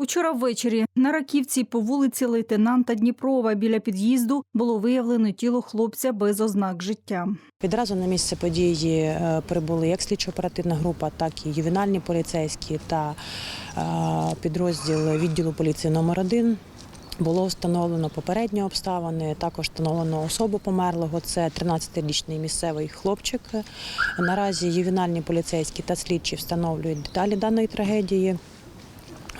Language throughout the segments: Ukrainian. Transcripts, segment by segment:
Учора ввечері на Раківці по вулиці лейтенанта Дніпрова біля під'їзду було виявлено тіло хлопця без ознак життя. Відразу на місце події е, прибули як слідчо-оперативна група, так і ювенальні поліцейські та е, підрозділ відділу поліції номер 1 Було встановлено попередні обставини, також встановлено особу померлого. Це 13-річний місцевий хлопчик. Наразі ювенальні поліцейські та слідчі встановлюють деталі даної трагедії.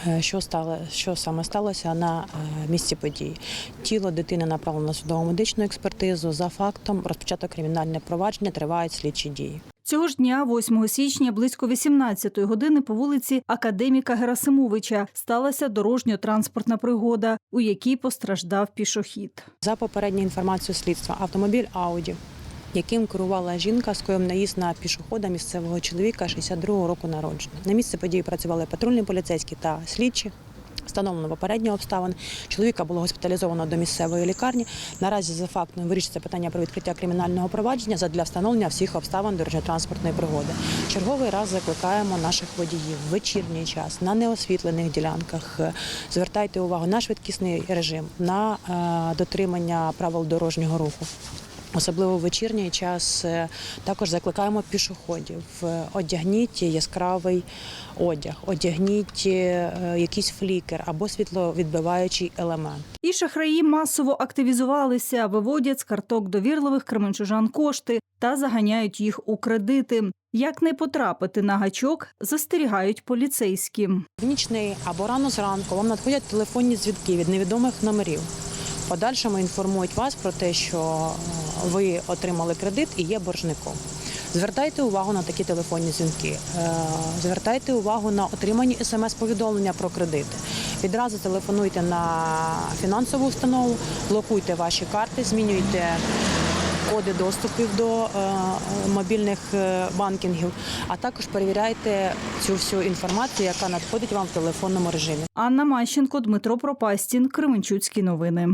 Е, Що стало, що саме сталося на е, місці події? Тіло дитини направлено на судово медичну експертизу. За фактом розпочато кримінальне провадження, тривають слідчі дії. Цього ж дня, 8 січня, близько 18-ї години по вулиці Академіка Герасимовича сталася дорожньо-транспортна пригода, у якій постраждав пішохід. За попередньою інформацією слідства, автомобіль Ауді, яким керувала жінка, скоїв наїзд на пішохода місцевого чоловіка 62-го року народження. На місце події працювали патрульні поліцейські та слідчі. Встановлено попередні обставини. Чоловіка було госпіталізовано до місцевої лікарні. Наразі за фактом вирішується питання про відкриття кримінального провадження задля встановлення всіх обставин дорожньо-транспортної пригоди. Черговий раз закликаємо наших водіїв в вечірній час на неосвітлених ділянках. Звертайте увагу на швидкісний режим, на е, дотримання правил дорожнього руху. Особливо в вечірній час е, також закликаємо пішоходів. Е, Одягніть яскравий одяг, одягніть е, якийсь флікер або світловідбиваючий елемент. І шахраї масово активізувалися, виводять з карток довірливих кременчужан кошти та заганяють їх у кредити. Як не потрапити на гачок, застерігають поліцейські. В нічний або рано зранку вам надходять телефонні дзвінки від невідомих номерів. Подальшому інформують вас про те, що ви отримали кредит і є боржником. Звертайте увагу на такі телефонні дзвінки. Е, Звертайте увагу на отримані смс-повідомлення про кредити. Відразу телефонуйте на фінансову установу, блокуйте ваші карти, змінюйте коди доступів до е, мобільних е, банкінгів, а також перевіряйте цю всю інформацію, яка надходить вам в телефонному режимі. Анна Мащенко, Дмитро Пропастін, Кременчуцькі новини.